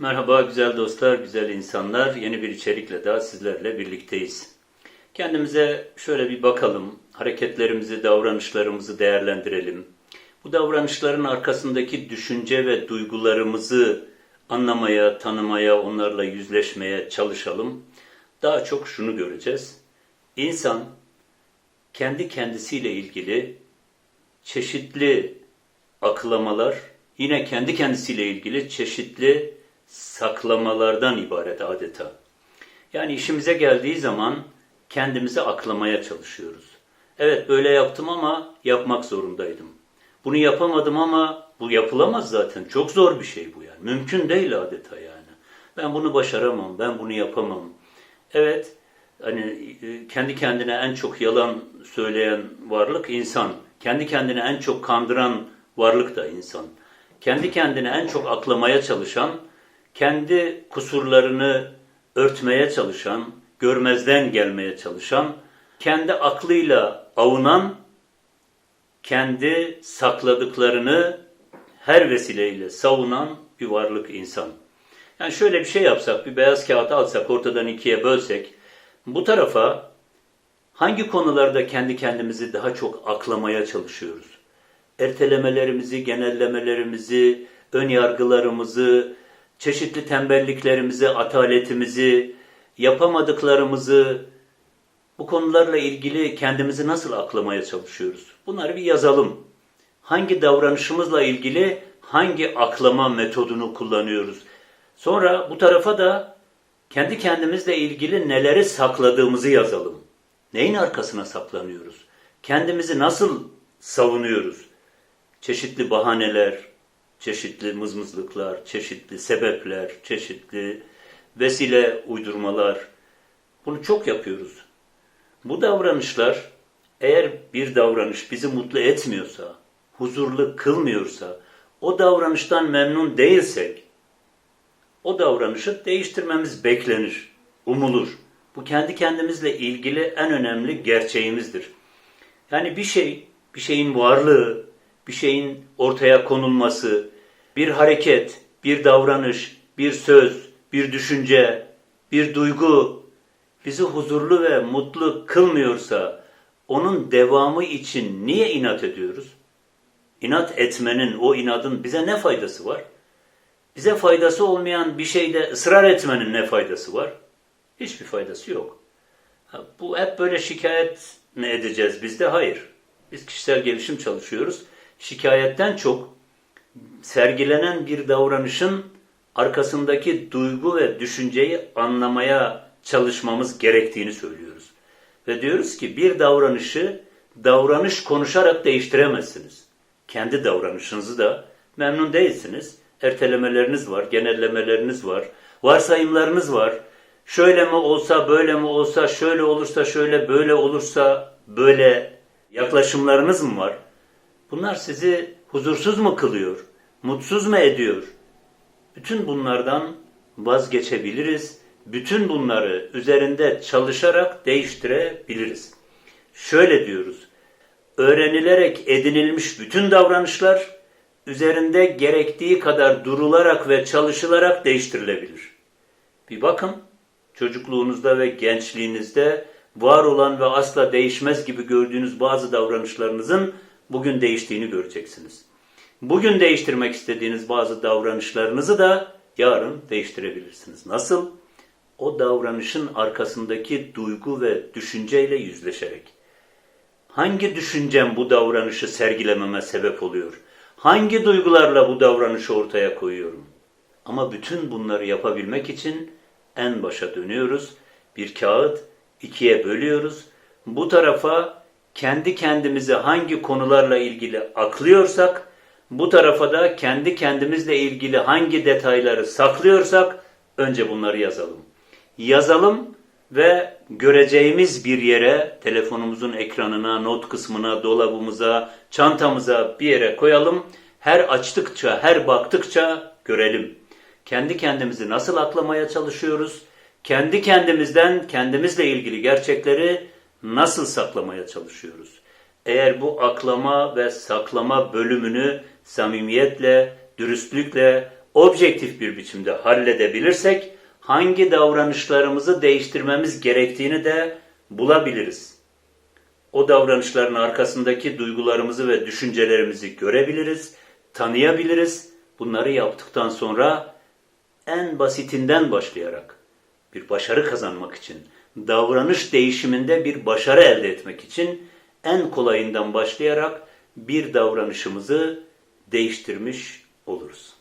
Merhaba güzel dostlar, güzel insanlar. Yeni bir içerikle daha sizlerle birlikteyiz. Kendimize şöyle bir bakalım. Hareketlerimizi, davranışlarımızı değerlendirelim. Bu davranışların arkasındaki düşünce ve duygularımızı anlamaya, tanımaya, onlarla yüzleşmeye çalışalım. Daha çok şunu göreceğiz. İnsan kendi kendisiyle ilgili çeşitli akılamalar, yine kendi kendisiyle ilgili çeşitli saklamalardan ibaret adeta. Yani işimize geldiği zaman kendimizi aklamaya çalışıyoruz. Evet böyle yaptım ama yapmak zorundaydım. Bunu yapamadım ama bu yapılamaz zaten. Çok zor bir şey bu yani. Mümkün değil adeta yani. Ben bunu başaramam, ben bunu yapamam. Evet, hani e, kendi kendine en çok yalan söyleyen varlık insan. Kendi kendine en çok kandıran varlık da insan. Kendi kendine en çok aklamaya çalışan, kendi kusurlarını örtmeye çalışan, görmezden gelmeye çalışan, kendi aklıyla avunan, kendi sakladıklarını her vesileyle savunan bir varlık insan. Yani şöyle bir şey yapsak, bir beyaz kağıt alsak, ortadan ikiye bölsek, bu tarafa hangi konularda kendi kendimizi daha çok aklamaya çalışıyoruz? Ertelemelerimizi, genellemelerimizi, ön yargılarımızı, çeşitli tembelliklerimizi, ataletimizi, yapamadıklarımızı, bu konularla ilgili kendimizi nasıl aklamaya çalışıyoruz? Bunları bir yazalım. Hangi davranışımızla ilgili hangi aklama metodunu kullanıyoruz? Sonra bu tarafa da kendi kendimizle ilgili neleri sakladığımızı yazalım. Neyin arkasına saklanıyoruz? Kendimizi nasıl savunuyoruz? Çeşitli bahaneler, çeşitli mızmızlıklar, çeşitli sebepler, çeşitli vesile uydurmalar. Bunu çok yapıyoruz. Bu davranışlar eğer bir davranış bizi mutlu etmiyorsa, huzurlu kılmıyorsa, o davranıştan memnun değilsek, o davranışı değiştirmemiz beklenir, umulur. Bu kendi kendimizle ilgili en önemli gerçeğimizdir. Yani bir şey, bir şeyin varlığı, bir şeyin ortaya konulması, bir hareket, bir davranış, bir söz, bir düşünce, bir duygu bizi huzurlu ve mutlu kılmıyorsa onun devamı için niye inat ediyoruz? İnat etmenin, o inadın bize ne faydası var? Bize faydası olmayan bir şeyde ısrar etmenin ne faydası var? Hiçbir faydası yok. Bu hep böyle şikayet mi edeceğiz biz de? Hayır. Biz kişisel gelişim çalışıyoruz. Şikayetten çok sergilenen bir davranışın arkasındaki duygu ve düşünceyi anlamaya çalışmamız gerektiğini söylüyoruz. Ve diyoruz ki bir davranışı davranış konuşarak değiştiremezsiniz. Kendi davranışınızı da memnun değilsiniz. Ertelemeleriniz var, genellemeleriniz var, varsayımlarınız var. Şöyle mi olsa, böyle mi olsa, şöyle olursa, şöyle, böyle olursa, böyle yaklaşımlarınız mı var? Bunlar sizi huzursuz mu kılıyor? Mutsuz mu ediyor? Bütün bunlardan vazgeçebiliriz. Bütün bunları üzerinde çalışarak değiştirebiliriz. Şöyle diyoruz. Öğrenilerek edinilmiş bütün davranışlar üzerinde gerektiği kadar durularak ve çalışılarak değiştirilebilir. Bir bakın çocukluğunuzda ve gençliğinizde var olan ve asla değişmez gibi gördüğünüz bazı davranışlarınızın bugün değiştiğini göreceksiniz. Bugün değiştirmek istediğiniz bazı davranışlarınızı da yarın değiştirebilirsiniz. Nasıl? O davranışın arkasındaki duygu ve düşünceyle yüzleşerek. Hangi düşüncem bu davranışı sergilememe sebep oluyor? Hangi duygularla bu davranışı ortaya koyuyorum? Ama bütün bunları yapabilmek için en başa dönüyoruz. Bir kağıt ikiye bölüyoruz. Bu tarafa kendi kendimize hangi konularla ilgili aklıyorsak, bu tarafa da kendi kendimizle ilgili hangi detayları saklıyorsak önce bunları yazalım. Yazalım ve göreceğimiz bir yere, telefonumuzun ekranına, not kısmına, dolabımıza, çantamıza bir yere koyalım. Her açtıkça, her baktıkça görelim. Kendi kendimizi nasıl aklamaya çalışıyoruz? Kendi kendimizden, kendimizle ilgili gerçekleri nasıl saklamaya çalışıyoruz? Eğer bu aklama ve saklama bölümünü samimiyetle, dürüstlükle, objektif bir biçimde halledebilirsek hangi davranışlarımızı değiştirmemiz gerektiğini de bulabiliriz. O davranışların arkasındaki duygularımızı ve düşüncelerimizi görebiliriz, tanıyabiliriz. Bunları yaptıktan sonra en basitinden başlayarak bir başarı kazanmak için, davranış değişiminde bir başarı elde etmek için en kolayından başlayarak bir davranışımızı değiştirmiş oluruz.